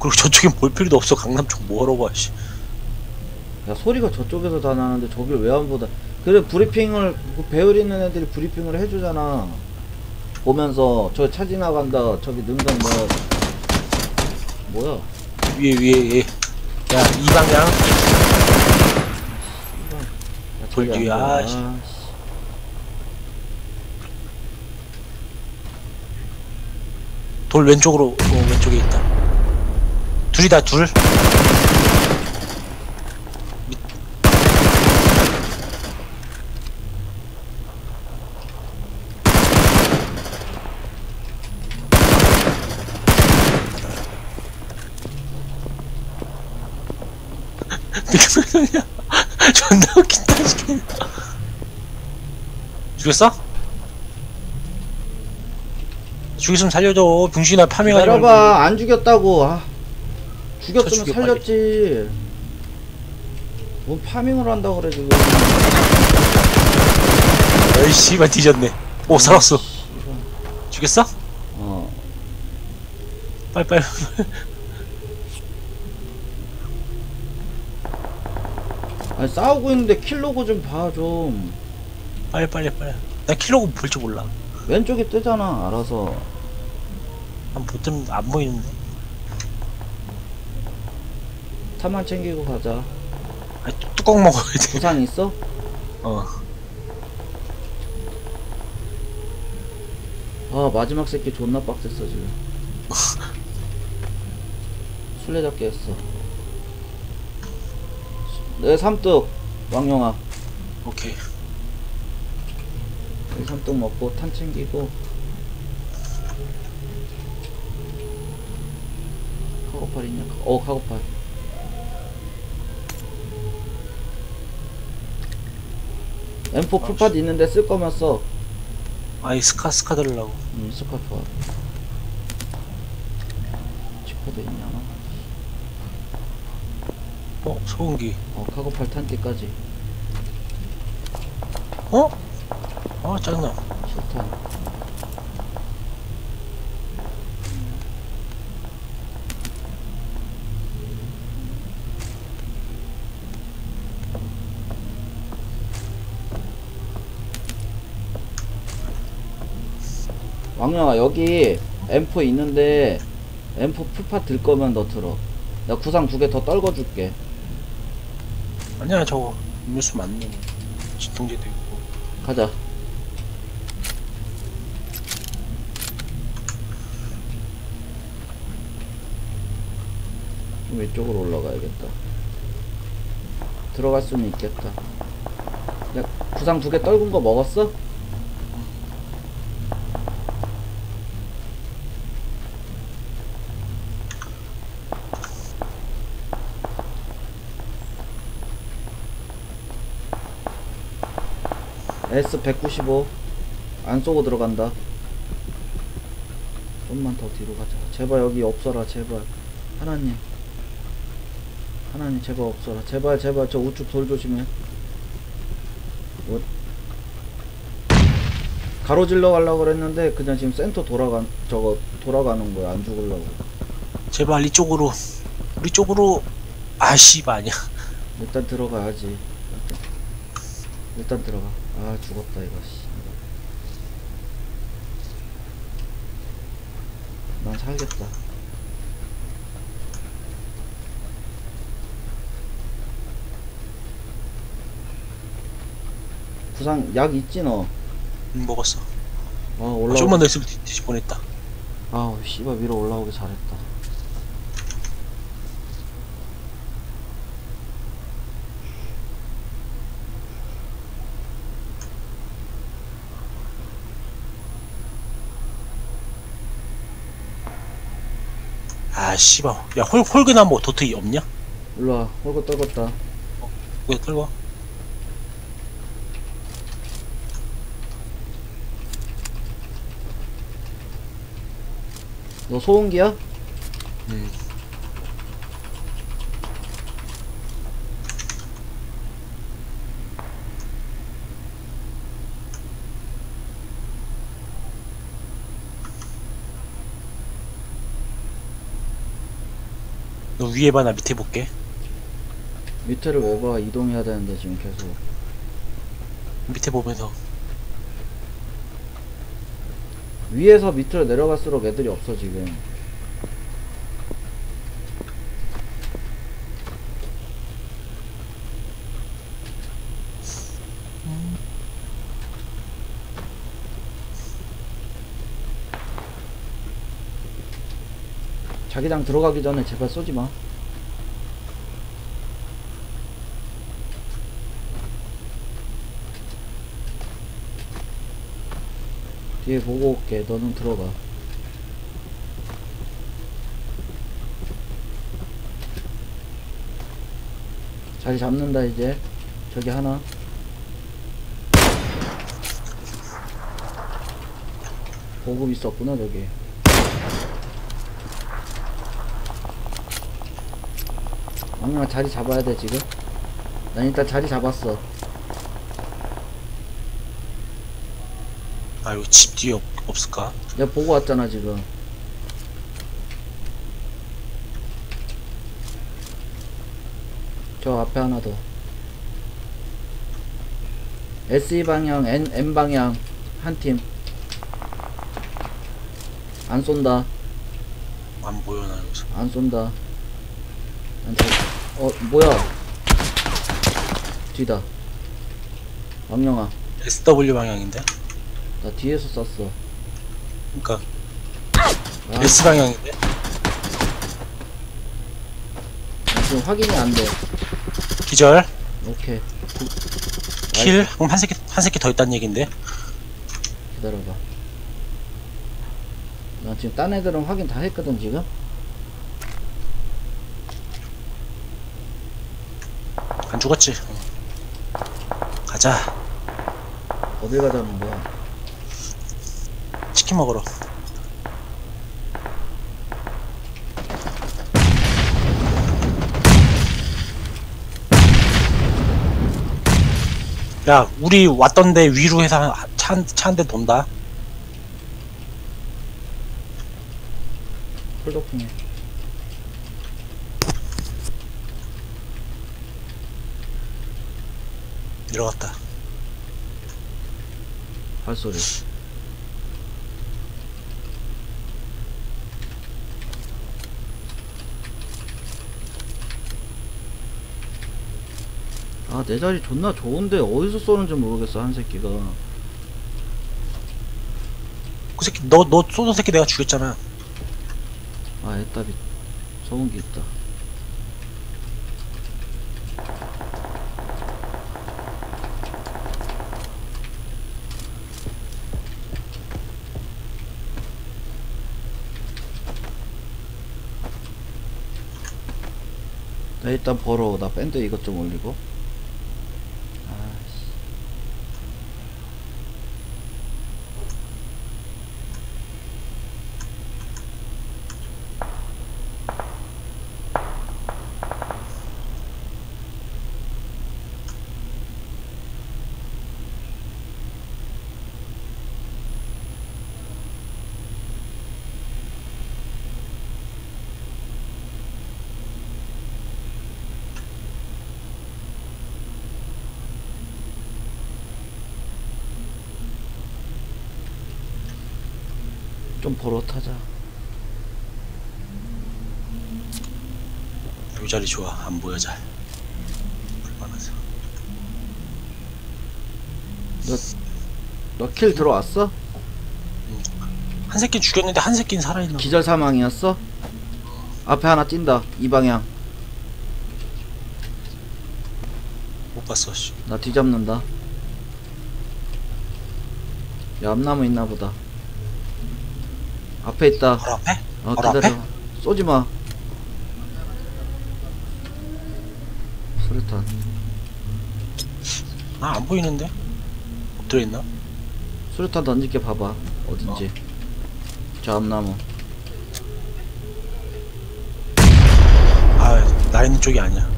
그리고 저쪽엔 볼 필요도 없어 강남 쪽 뭐하러 가 씨. 야 소리가 저쪽에서 다 나는데 저길 왜 안 보다 그래 브리핑을 그 배울 있는 애들이 브리핑을 해주잖아 보면서 저 차 지나간다 저기 능선 뭐 뭐야 위에 위에 얘야이 방향 야, 돌 저기 안 뒤에, 보여. 아. 씨. 돌 왼쪽으로 어, 왼쪽에 있다 둘이다 둘. 소리야 존나 웃긴다 지금 죽였어? 죽였으면 살려줘. 병신아 파밍하지 말고 기다려봐. 안 죽였다고. 아 죽였으면 죽여, 살렸지. 뭔 파밍을 한다 그래 지금. 에이 씨발 뒤졌네. 오 살았어. 죽였어? 어. 빨리빨리. 아니 싸우고 있는데 킬로그 좀 봐 좀. 빨리 빨리 빨리. 나 킬로그 볼 줄 몰라. 왼쪽에 뜨잖아 알아서. 안 보면 안 보이는데 차만 챙기고 가자. 아 뚜껑 먹어야 부상 있어? 돼어. 아 마지막 새끼 존나 빡셌어 지금. 술래잡기 했어. 내 삼뚝. 왕영아. 오케이. 내 삼뚝 먹고 탄 챙기고. 카고팔 있냐? 어 카고팔 M4 풀팟 있는데 쓸 거면 써 아이 스카 스카 들으려고. 음, 스카프 지퍼도 있냐? 어 소음기. 어 카고팔 탄띠까지. 어? 아 짜증나 싫다 왕영아 여기 M4 있는데 M4 풀팟 들 거면 너 들어. 나 구상 두 개 더 떨궈 줄게. 아니야 저거. 음료수 맞네 진통제도 있고. 가자. 좀 이쪽으로 올라가야겠다. 들어갈 수는 있겠다. 야 구상 두 개 떨군 거 먹었어? S195 안 쏘고 들어간다. 좀만 더 뒤로 가자. 제발 여기 없어라 제발. 하나님. 하나님 제발 없어라. 제발 제발 저 우측 돌 조심해. 뭐. 가로질러 가려고 그랬는데 그냥 지금 센터 돌아가 저거 돌아가는 거야 안 죽으려고. 제발 이쪽으로. 우리 쪽으로. 아 씨발 아니야. 일단 들어가야지. 일단, 일단 들어가. 아 죽었다 이거 씨. 난 살겠다. 구상 약 있지 너? 음, 먹었어. 아 아, 올라 좀만 더 있으면 뒤- 뒤집 뻔했다. 아우 씨발 위로 올라오기 잘했다 아 씨발 야 홀, 홀그나 뭐 도트 없냐? 일로와 홀고 떨궜다 왜 떨고 너 소음기야? 음. 너 위에 봐 나 밑에 볼게 밑에를 왜 봐? 이동해야 되는데 지금 계속. 밑에 보면서 위에서 밑으로 내려갈수록 애들이 없어 지금. 자기장 들어가기 전에 제발 쏘지 마. 뒤에 보고 올게. 너는 들어가. 자리 잡는다 이제. 저기 하나. 보급 있었구나 저기. 왕영아 자리 잡아야 돼 지금. 난 일단 자리 잡았어. 아 여기 집 뒤에 없, 없을까? 내가 보고 왔잖아 지금. 저 앞에 하나 더. SE 방향, N, N 방향 한 팀. 안 쏜다. 안 보여 나 여기서 안 쏜다. 난 저, 어 뭐야? 뒤다. 왕영아, SW 방향인데? 나 뒤에서 쐈어. 그니까 아, S 방향인데? 나 지금 확인이 안 돼. 기절 오케이. 킬 그럼 한 새끼 한 새끼 더 있다는 얘긴데 기다려봐. 나 지금 딴 애들은 확인 다 했거든 지금. 안 죽었지 어. 가자 어딜 가자는 거야? 치킨 먹으러 야 우리 왔던데 위로 해서 차한 대 돈다 폴더풍에. 내려갔다 발소리. 아, 내 자리 존나 좋은데 어디서 쏘는지 모르겠어, 한 새끼가. 그 새끼 너 너 쏘던 새끼 내가 죽였잖아 아, 애답이 소음기 있다. 일단 벌어. 나 밴드 이것 좀 올리고. 아씨. 좀 버릇하자. 이 자리 좋아 안 보여 잘 불만해서 너 킬 들어왔어? 한 새끼 죽였는데 한 새끼는 살아있나 봐. 기절 사망이었어? 앞에 하나 뛴다. 이 방향. 못 봤어 씨. 나 뒤잡는다. 야, 앞나무 있나 보다. 앞에 있다. 바로 앞에? 어, 바로 기다려. 쏘지 마. 수류탄. 아 안 보이는데? 엎드려 있나? 수류탄 던질게 봐봐. 어딘지. 저 앞나무. 아 나 있는 쪽이 아니야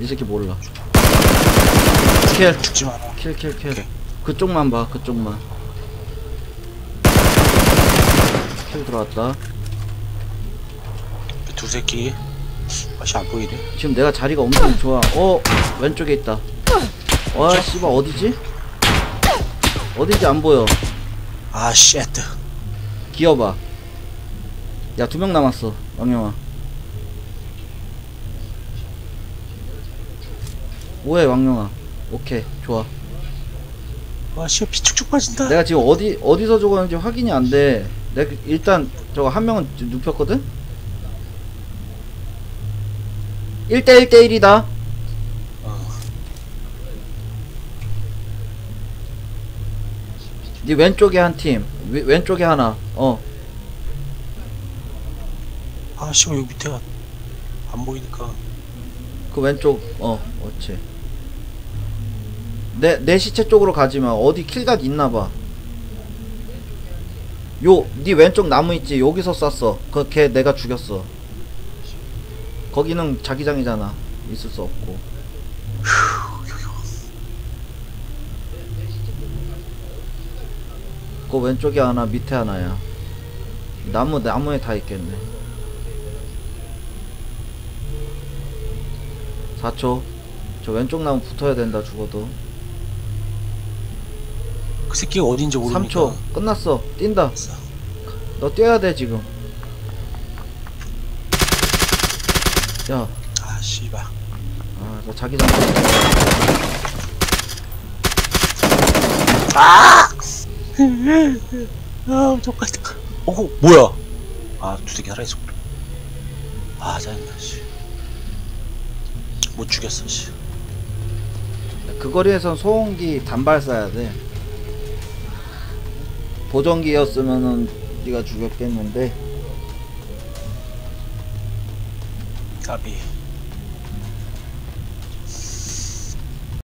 이 새끼 몰라. 킬. 죽지 마라. 킬, 킬, 킬. 오케이. 그쪽만 봐, 그쪽만. 킬 들어왔다. 두 새끼 맛이 안 보이네. 지금 내가 자리가 엄청 좋아. 어 왼쪽에 있다. 와 씨발 어디지? 어딘지? 안 보여. 아 쉣 기어봐. 야 두 명 남았어 왕영아. 뭐해 왕영아 오케이 좋아 아씨 피 축축 빠진다 내가 지금 어디 어디서 죽었는지 확인이 안 돼. 내가 일단 저거 한 명은 눕- 눕혔거든. 1대 1대 1이다. 어. 네 왼쪽에 한 팀, 위- 왼쪽에 하나. 어, 아씨 여기 밑에가 안 보이니까 그 왼쪽. 어, 어치. 내 내 시체 쪽으로 가지 마. 어디 킬각 있나 봐. 요, 네 왼쪽 나무 있지? 여기서 쐈어. 그 걔 내가 죽였어. 거기는 자기장이잖아. 있을 수 없고. 그 왼쪽에 하나, 밑에 하나야. 나무 나무에 다 있겠네. 4초. 저 왼쪽 나무 붙어야 된다 죽어도. 그 새끼가 어딘지 모르니까 3초. 끝났어. 뛴다. 너 뛰어야 돼 지금. 야, 아 씨발 아, 너 자기장. 아 똑같다 어 뭐야 아두 새끼 살아있어 아 짜증나 씨 못 죽였어 씨 그 거리에선 소음기 단발 쏴야 돼. 보정기였으면은 네가 죽였겠는데. 까비